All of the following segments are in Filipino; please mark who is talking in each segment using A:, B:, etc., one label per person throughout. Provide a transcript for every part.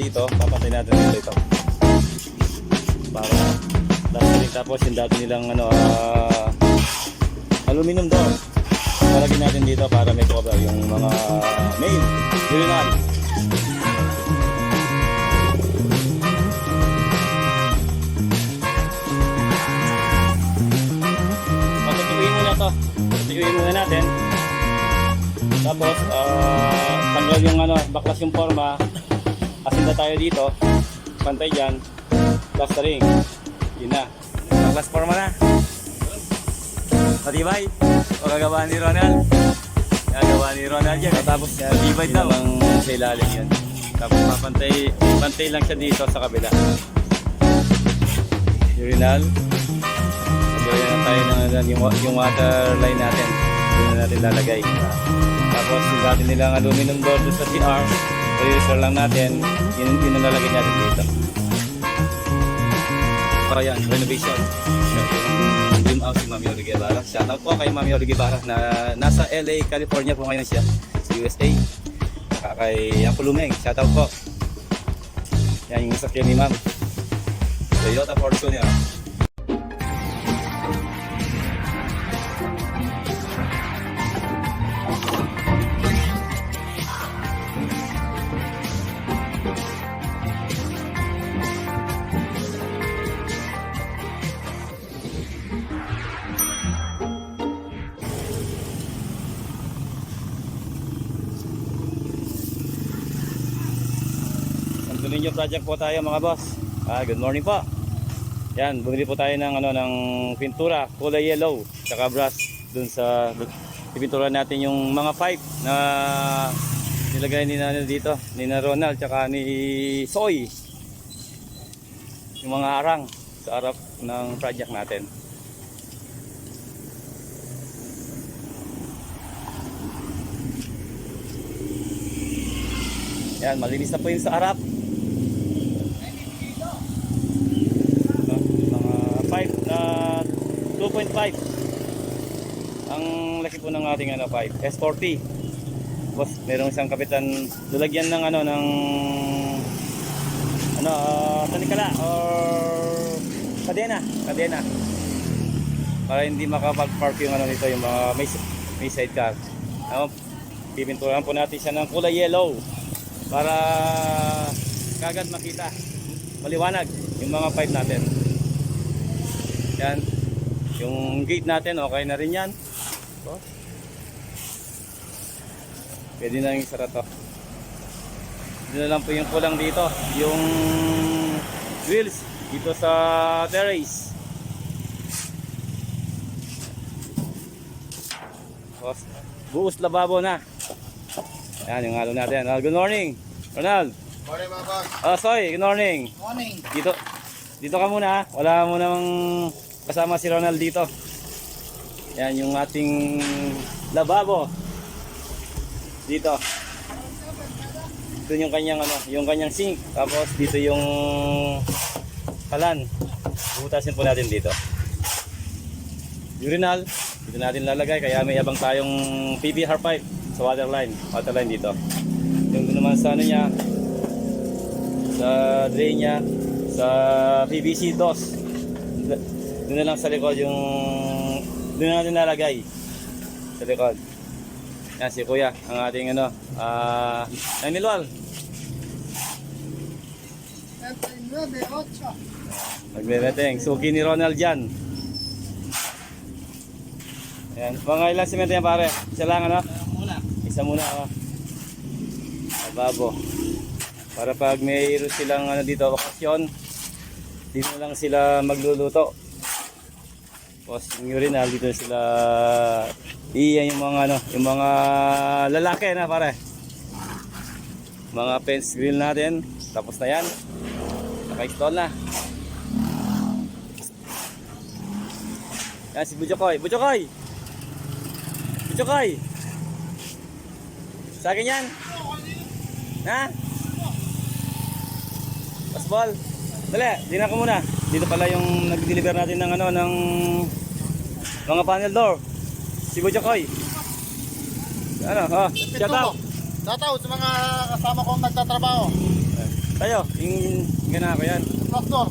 A: dito, papatay natin dito ito. Para lasering tapos yung dati nilang ano, ah, aluminum door. Palagyan natin dito para may cover yung mga main, urinal. Patutuin muna to. Patutuin muna natin. Tapos, ah, tanggal yung ano, baklas yung forma. Asinda tayo dito. Pantay dyan. Plastering. Yun na. Baklas forma na. Matibay. Magagawa ni Ronald. Gagawa ni Ronald yan. Tapos, matibay daw. Ang sa ilalim yan. Tapos, papantay, pantay lang siya dito sa kabila. Urinal. Gawin na tayo ng ano, yung, yung water line natin. Doon na natin lalagay. Tapos yung dati nilang aluminum door doon sa CR. Reuser lang natin. Yun, yun ang natin dito. Para yan, renovation. Dream house ni Mami Ori Guevara. Shoutout po kay Mami Ori Guevara na nasa LA, California po ngayon siya. Sa USA. Saka kay Yang Pulumeng. Shoutout po. Yan yung sakyan ni Ma'am. Toyota Fortuner. Niño project po tayo mga boss. Ah, good morning po. Yan, bumili po tayo ng ano ng pintura, kulay yellow, tsaka brass dun sa ipintura natin yung mga pipe na nilagay ni na dito, ni na Ronald tsaka ni Soy. Yung mga arang sa harap ng project natin. Yan, malinis na po yun sa harap. No, mga pipe na 2.5. Ang laki po ng ating ano, pipe, S40. Tapos merong isang kapitan, lalagyan ng ano, ng ano, uh, tanikala or kadena, kadena. Para hindi makapag-park yung ano nito, yung mga may, may sidecar. Ano, pipinturahan po natin siya ng kulay yellow para kagad makita maliwanag yung mga pipe natin yan yung gate natin okay na rin yan so, pwede na yung isara to dito na lang po yung kulang dito yung wheels dito sa terrace Tapos, buos lababo na yan yung halo natin. Ah, good morning, Ronald.
B: Morning mga boss.
A: Ah, Soy, good morning.
B: Morning.
A: Dito, dito ka muna. Wala mo namang kasama si Ronald dito. Yan yung ating lababo. Dito. Ito yung kanyang ano, yung kanyang sink. Tapos dito yung kalan. Butasin po natin dito. Urinal, dito natin lalagay kaya may abang tayong PVR pipe sa water line, water line dito. Yung naman sa ano niya, sa drain niya, sa PVC dos. Doon na lang sa likod yung doon na natin nalagay sa likod. Yan si Kuya, ang ating ano, ah, uh, Nilwal.
B: 9-8.
A: Nagbe-betting. Suki ni Ronald dyan. Ayan. Mga ilang simento yan pare? Isa lang ano? Isa muna ako. Ababo. Para pag mayroon silang ano dito, bakasyon, dito lang sila magluluto. Tapos yung urinal, dito sila iyan yung mga ano, yung mga lalaki na pare. Mga fence grill natin. Tapos na yan. Naka-install na. Yan si Bujokoy. Bujokoy! Bujokoy! Sa akin yan? Ha? Pasbol. Dali, dinan ko muna. Dito pala yung nag-deliver natin ng ano, ng mga panel door. Si Bujokoy. Ano, ha? Shout out.
B: Shout out sa mga kasama kong nagtatrabaho.
A: Tayo, yung gana ko yan.
B: Tractor.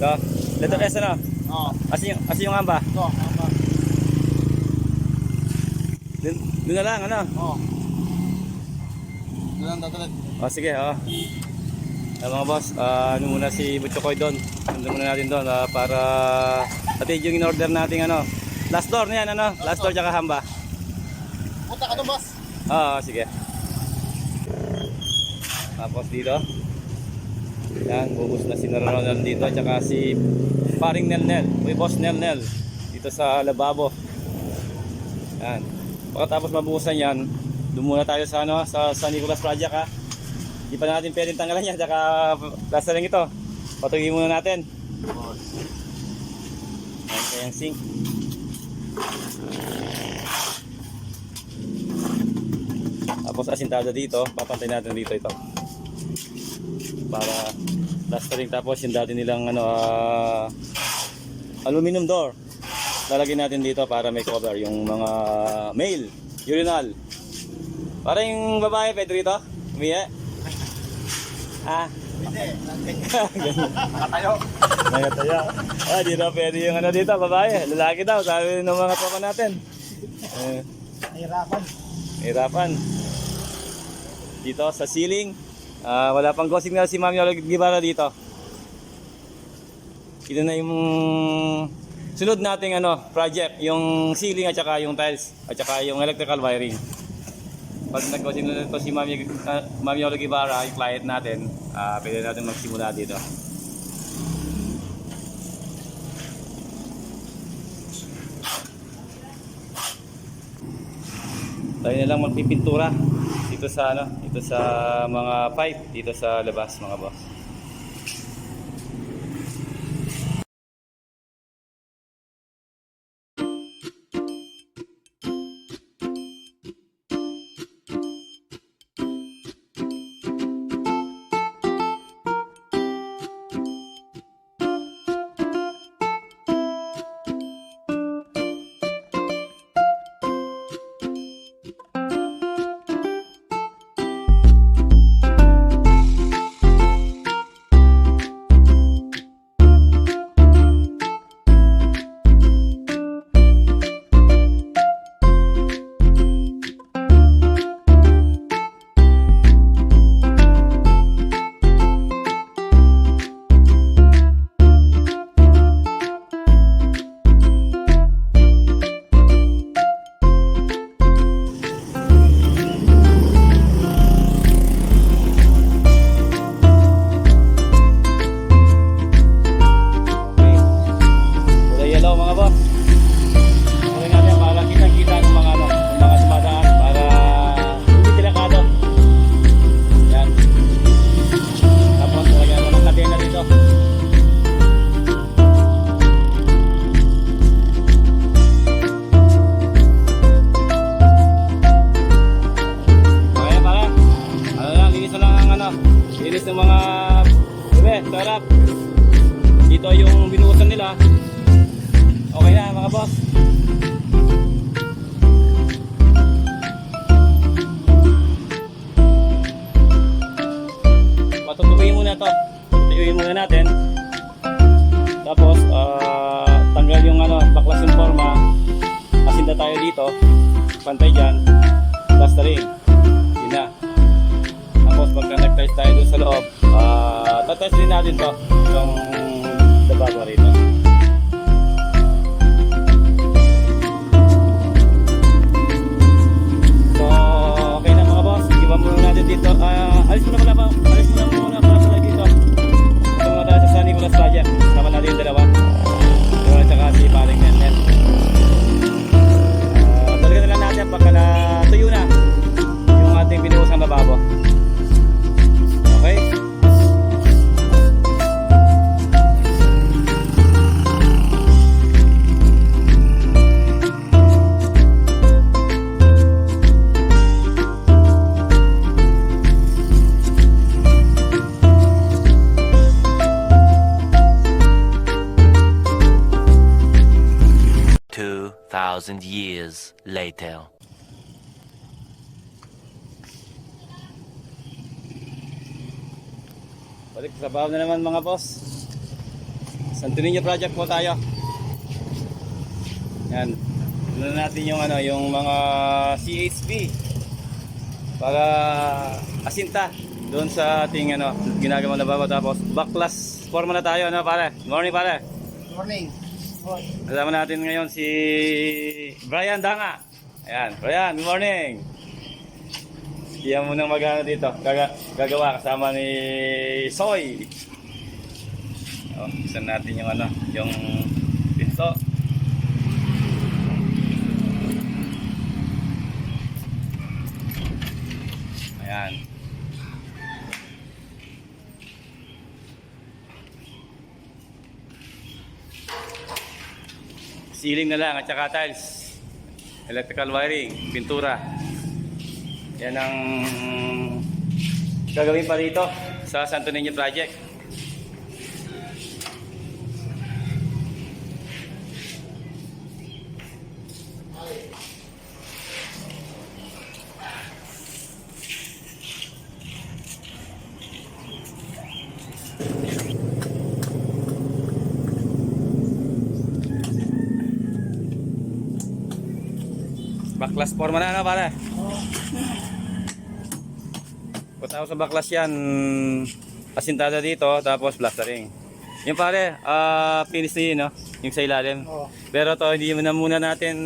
A: Ito. Letter S ano?
B: Oo.
A: Kasi yung, kasi yung amba.
B: Ito. Aba.
A: Dun, dun na lang, ano?
B: Oo. Doon ang dadalag.
A: O sige, o. Ah, mga boss, ah, ano muna si Butchokoy doon. Nandun muna natin doon ah, para pati yung in-order natin ano. Last door na yan, ano? Last door tsaka hamba.
B: Punta ka doon, boss.
A: Oo, sige. Tapos dito. Yan, bubus na si Ronald dito. Tsaka si paring Nel Nel. Uy, boss Nel Nel. Dito sa lababo. Yan. Pagkatapos mabuhusan yan, doon muna tayo sa ano, sa San Nicolas Project ha. Hindi pa natin pwedeng tanggalan yan. Tsaka lasa lang ito. Patugin muna natin. Yan kayang sink. Tapos asintado dito, papantay natin dito ito. Para plastering tapos yung dati nilang ano ah, aluminum door. Lalagyan natin dito para may cover yung mga male, urinal. Para yung babae pwede rito? Umiya? Ah,
B: Hindi.
A: Nakatayo. Nakatayo. Ah, di na pwede yung ano dito, babae. Lalaki daw, sabi ng mga tropa natin. Eh,
B: Nahirapan.
A: hirapan. Dito sa ceiling. Ah, wala pang gosing na si Ma'am Yola Gibara dito. Ito na yung sunod nating ano, project, yung ceiling at saka yung tiles at saka yung electrical wiring. Pag nag-gosing na si Ma'am, Yag- ah, Ma'am Yola Gibara, yung client natin, ah, pwede natin magsimula dito. Tayo na lang magpipintura dito sa ano, dito sa mga pipe dito sa labas mga boss. Dito yung binuhusan nila. Okay na mga boss. Patutuyin muna to. Patuyuin muna natin. Tapos ah, tanggal yung ano, baklas yung forma. Asinda tayo dito. Pantay dyan. Plastering. Yun na. Tapos pagka nag-tiles tayo doon sa loob, ah tatiles din natin to. Yung dababa rito.
C: thousand years later.
A: Balik trabaho na naman mga boss. Santo Niño project po tayo. Yan. Ano Tignan natin yung ano, yung mga CHP para asinta doon sa ating ano, ginagawa na bago tapos backclass forma na tayo ano pare. Morning pare.
B: Morning.
A: Kasama natin ngayon si Brian Danga. Ayan, Brian, good morning. Iyan mo nang magano dito. Gaga, gagawa kasama ni Soy. Oh, isan natin yung ano, yung pinto. Ayan. Ceiling na lang at saka tiles. Electrical wiring, pintura. Yan ang gagawin pa dito sa Santo Niño Project. Baklas forma na ano pare? Punta ako sa baklas yan, asintada dito, tapos plastering. Yung pare, ah finish na yun, no? Yung sa ilalim.
B: Oh.
A: Pero to, hindi mo na muna natin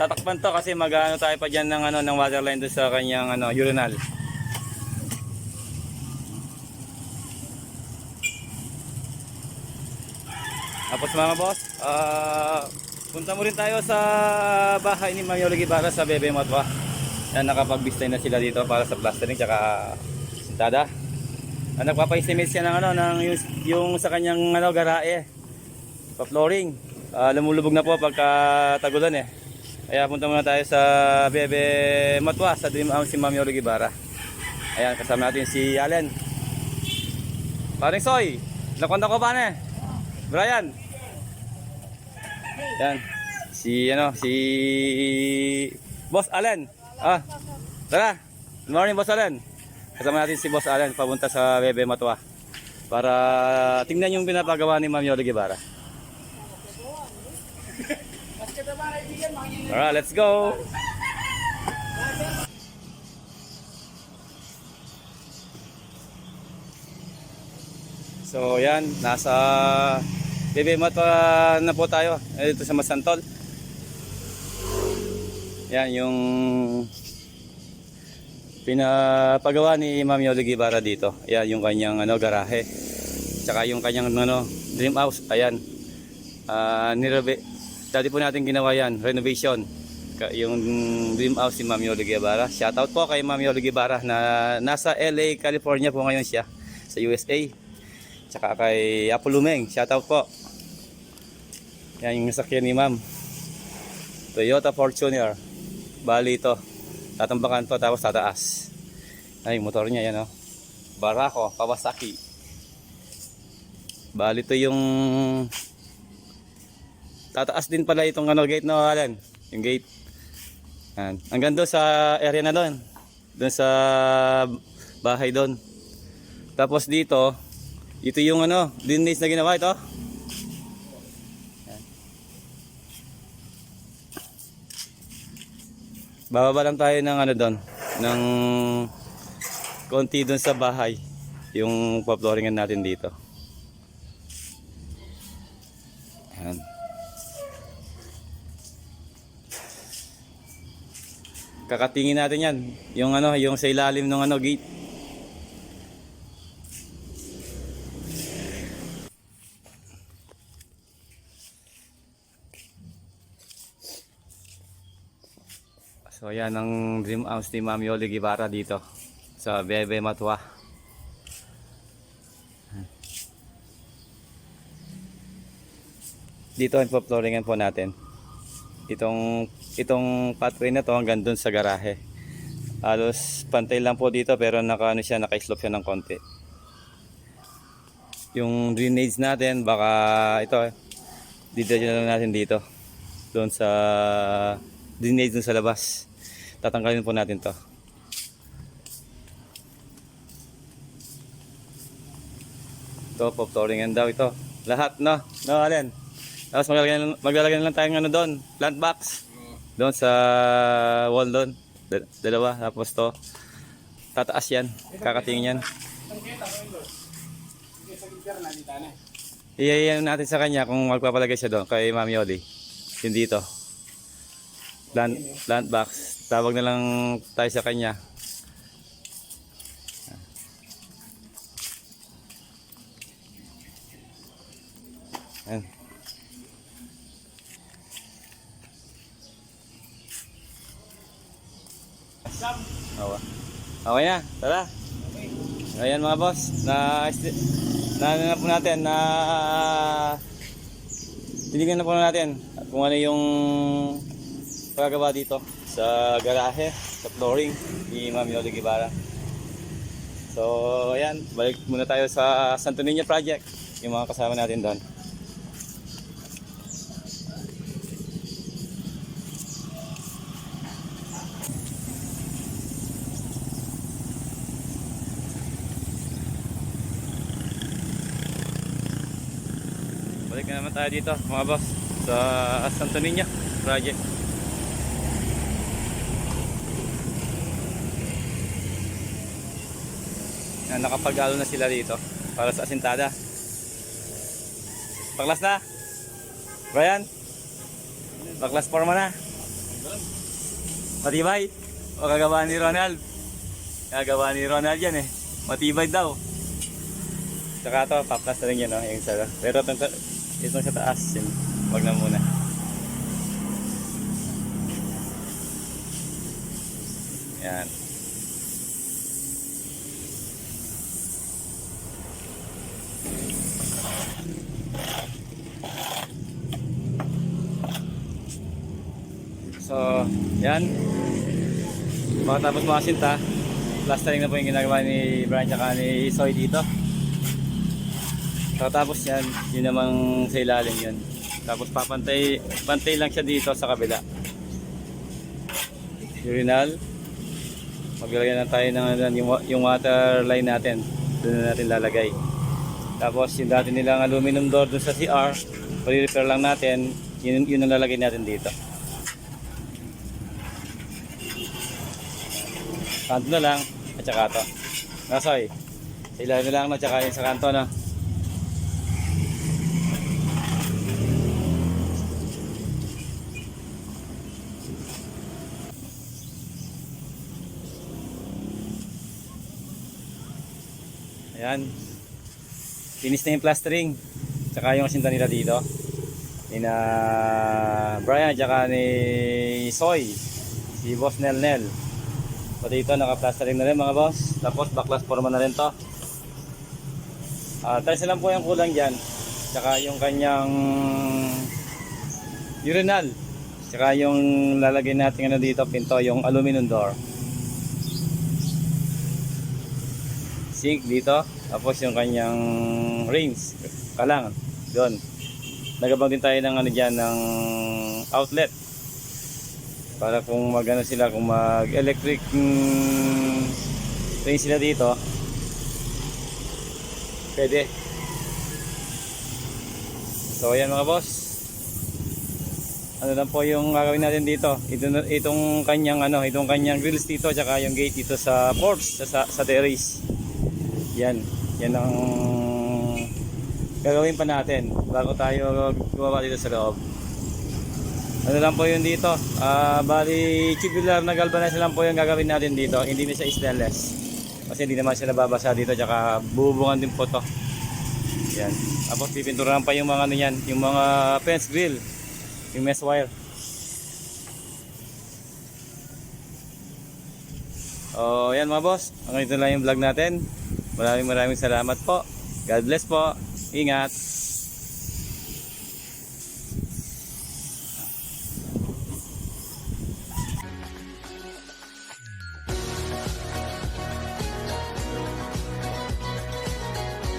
A: tatakpan to kasi mag-ano tayo pa dyan ng, ano, ng waterline doon sa kanyang ano, urinal. Tapos mga boss, ah punta mo rin tayo sa bahay ni Mayor Gibara sa Bebe Matwa. Yan, nakapagbistay na sila dito para sa plastering tsaka sintada. Ah, nagpapa-estimate siya ng ano, ng yung, yung sa kanyang ano, garae. Pa flooring. Ah, lumulubog na po pagka tagulan eh. Kaya punta muna tayo sa Bebe Matwa sa Dream House si Yolo Gibara. Ayan, kasama natin si Allen. Paring Soy, nakonta ko pa na Brian. Yan. Si ano, si Boss Allen. Ah. Tara. Good morning Boss Allen. Kasama natin si Boss Allen papunta sa Bebe Matwa para tingnan yung pinapagawa ni Ma'am Yolo Guevara. Alright, let's go. So yan, nasa Bebe Matwa na po tayo eh, dito sa Masantol. Yan yung pinapagawa ni Ma'am Yolo Guevara dito. Yan yung kanyang ano garahe. Tsaka yung kanyang ano dream house. Ayan. Ah, nirebe. Dati po natin ginawa yan, renovation. Yung dream house ni Ma'am Yolo Guevara. Shoutout po kay Ma'am Yolo Guevara na nasa LA, California po ngayon siya sa USA. Tsaka kay Apollo Meng, shoutout po. Yan yung sakyan ni Ma'am. Toyota Fortuner. Bali ito. Tatambakan to tapos tataas. Ay, motor niya yan oh. Barako, Kawasaki. Bali ito yung tataas din pala itong ano gate no, Alan. Yung gate. Yan. Hanggang doon sa area na doon. Doon sa bahay doon. Tapos dito, ito yung ano, dinis na ginawa ito. Yan. Bababa lang tayo ng ano doon, ng konti doon sa bahay. Yung pa-flooringan natin dito. Yan. Kakatingin natin yan. Yung ano, yung sa ilalim ng ano gate. So yan ang dream house ni Ma'am Yoli Guevara dito sa Bebe Matwa. Dito ang flooringan po natin. Itong itong pathway na to hanggang dun sa garahe. Halos pantay lang po dito pero naka ano siya, naka-slope siya ng konti. Yung drainage natin baka ito dito na lang natin dito. Doon sa drainage dun sa labas. Tatanggalin po natin to. Ito, pop flooringan daw ito. Lahat, no? No, alin? Tapos maglalagay, maglalagay na lang tayong ano doon, plant box. Doon sa wall doon. Da- dalawa. Tapos to, tataas yan. Kakatingin yan. Iyayan natin sa kanya kung magpapalagay siya doon kay Mami Oli. Yung dito. Plant, plant box. Tawag na lang tayo sa kanya. Ayan. Okay. Na, tara. Ayan mga boss, na na po natin na tinignan na po natin kung ano yung pagagawa dito sa garahe, sa flooring ni Ma'am Yoli Guevara. So, ayan, balik muna tayo sa Santo Niño Project, yung mga kasama natin doon. Balik na naman tayo dito mga boss sa Santo Niño Project. Na nakapag-alo na sila dito para sa asintada. Paklas na? Brian? Paklas forma na? Matibay? O kagawa ni Ronald? Kagawa ni Ronald yan eh. Matibay daw. Tsaka ito, paplas na rin yan, no? Yung sa, pero itong, itong sa taas, yun. Wag na muna. Yan. So, yan. Pagkatapos mga sinta, plastering na po yung ginagawa ni Brian tsaka ni Soy dito. Pagkatapos yan, yun namang sa ilalim yun. Tapos papantay, pantay lang siya dito sa kabila. Urinal. Maglalagay na tayo ng yung, yung water line natin. Doon na natin lalagay. Tapos yung dati nilang aluminum door doon sa CR, pag-repair lang natin, yun, yun ang lalagay natin dito. Kanto na lang, at saka to. Nasoy, sa ilalim na lang, no, tsaka yung sa kanto, no. Ayan. Finish na yung plastering. Tsaka yung asinta nila dito. Ni na Brian tsaka ni Soy. Si Boss Nel Nel. Pati ito naka-plastering na rin mga boss. Tapos backlash forma na rin to. Ah, uh, lang po yung kulang dyan. Tsaka yung kanyang urinal. Tsaka yung lalagay natin ano dito pinto, yung aluminum door. sink dito tapos yung kanyang rings kalang doon nagabang din tayo ng ano dyan ng outlet para kung magano sila kung mag electric mm, ring sila dito pwede so ayan mga boss ano lang po yung gagawin natin dito ito, itong kanyang ano itong kanyang grills dito tsaka yung gate dito sa porch sa, sa terrace yan. Yan ang gagawin pa natin bago tayo gumawa dito sa loob. Ano lang po yun dito. Ah, bali tubular na galvanize lang po yung gagawin natin dito. Hindi na siya stainless. Kasi hindi naman siya nababasa dito tsaka bubungan din po to. Yan. Tapos pipinturahan pa yung mga ano yan, yung mga fence grill, yung mesh wire. Oh, yan mga boss. Ang ito lang yung vlog natin. Maraming maraming salamat po. God bless po. Ingat.